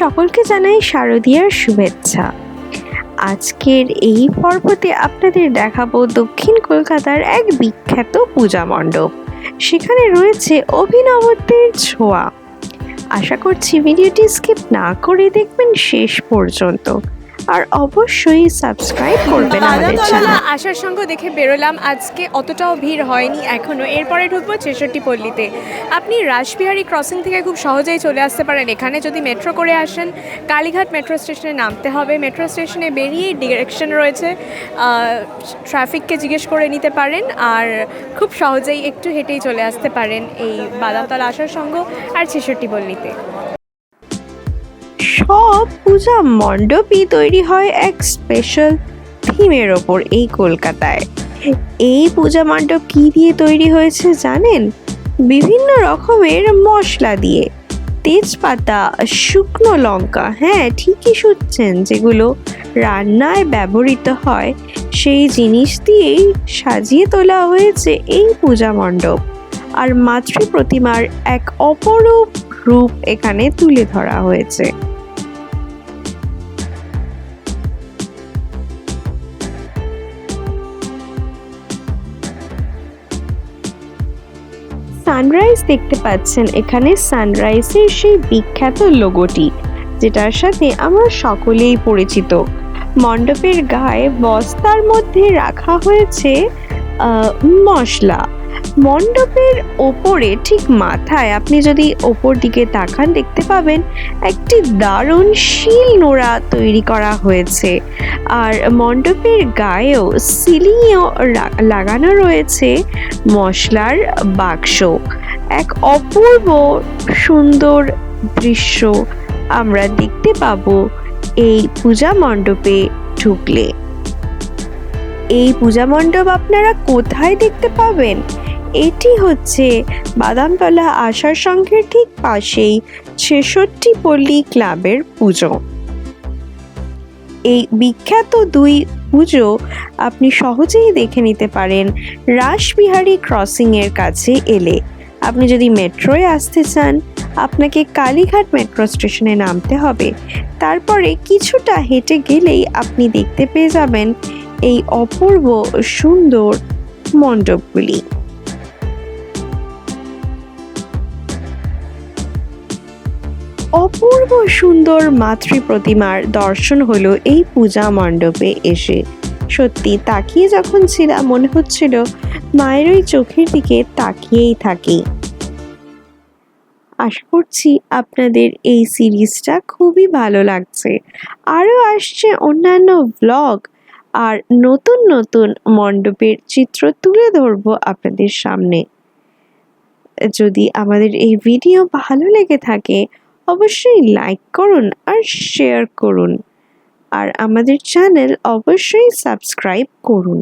সকলকে জানাই শারদীয়ার শুভেচ্ছা। আজকের এই পর্বতে আপনাদের দেখাবো দক্ষিণ কলকাতার এক বিখ্যাত পূজা মণ্ডপ। সেখানে রয়েছে অভিনবত্বের ছোঁয়া। আশা করছি ভিডিওটি স্কিপ না করে দেখবেন শেষ পর্যন্ত। আর অবশ্যই সাবস্ক্রাইব করবেন আমাদের চ্যানেল আসার সঙ্গে দেখে বেরোলাম। আজকে অতটাও ভিড় হয়নি এখনও এরপরে ঢুকবো ছেষট্টি পল্লীতে। আপনি রাসবিহারী ক্রসিং থেকে খুব সহজেই চলে আসতে পারেন। এখানে যদি মেট্রো করে আসেন কালীঘাট মেট্রো স্টেশনে নামতে হবে। মেট্রো স্টেশনে বেরিয়েই ডিরেকশন রয়েছে। ট্রাফিককে জিজ্ঞেস করে নিতে পারেন আর খুব সহজেই একটু হেঁটেই চলে আসতে পারেন এই বাদামতলা আসার সঙ্গ আর ছেষট্টি পল্লীতে। সব পূজা মণ্ডপই তৈরি হয় এক স্পেশাল থিমের ওপর এই কলকাতায়। এই পূজা মণ্ডপ কি দিয়ে তৈরি হয়েছে জানেন? বিভিন্ন রকমের মশলা দিয়ে। তেজপাতা, শুকনো লঙ্কা হ্যাঁ ঠিকই শুনছেন, যেগুলো রান্নায় ব্যবহৃত হয়, সেই জিনিস দিয়েই সাজিয়ে তোলা হয়েছে এই পূজা মণ্ডপ। আর মাতৃ প্রতিমার এক অপরূপ রূপ এখানে তুলে ধরা হয়েছে। সানরাইজ দেখতে পাচ্ছেন। এখানে সানরাইজের সেই বিখ্যাত লোগোটি, যেটার সাথে আমরা সকলেই পরিচিত। মণ্ডপের গায়ে বস্তার মধ্যে রাখা হয়েছে মশলা। মণ্ডপের ওপরে ঠিক মাথায় আপনি যদি ওপর দিকে তাকান, দেখতে পাবেন একটি দারুণ শিল নোড়া তৈরি করা হয়েছে। আর মণ্ডপের গায়েও সিলিংয়েও লাগানো রয়েছে মশলার বাক্স। এক অপূর্ব সুন্দর দৃশ্য আমরা দেখতে পাবো এই পূজা মণ্ডপে ঢুকলে। এই পূজা মণ্ডপ আপনারা কোথায় দেখতে পাবেন? এটি হচ্ছে বাদামতলা আশার সংঘের ঠিক পাশেই ছেষট্টি পল্লী ক্লাবের পুজো। এই বিখ্যাত দুই পুজো আপনি সহজেই দেখে নিতে পারেন রাসবিহারী ক্রসিং এর কাছে এলে। আপনি যদি মেট্রোয় আসতে চান, আপনাকে কালীঘাট মেট্রো স্টেশনে নামতে হবে। তারপরে কিছুটা হেঁটে গেলেই আপনি দেখতে পেয়ে যাবেন এই অপূর্ব সুন্দর মণ্ডপগুলি। অপূর্ব সুন্দর মাতৃ প্রতিমার দর্শন হলো এই পূজা মণ্ডপে এসে। সত্যি, তাকিয়ে যখন ছিলাম, মনে হচ্ছিল মায়ের ওই চোখের দিকে তাকিয়েই থাকি। আশা করছি আপনাদের এই সিরিজটা খুবই ভালো লাগছে। আরও আসছে অন্যান্য ব্লগ আর নতুন নতুন মণ্ডপের চিত্র তুলে ধরবো আপনাদের সামনে। যদি আমাদের এই ভিডিও ভালো লেগে থাকে অবশ্যই লাইক করুন আর শেয়ার করুন। আর আমাদের চ্যানেল অবশ্যই সাবস্ক্রাইব করুন।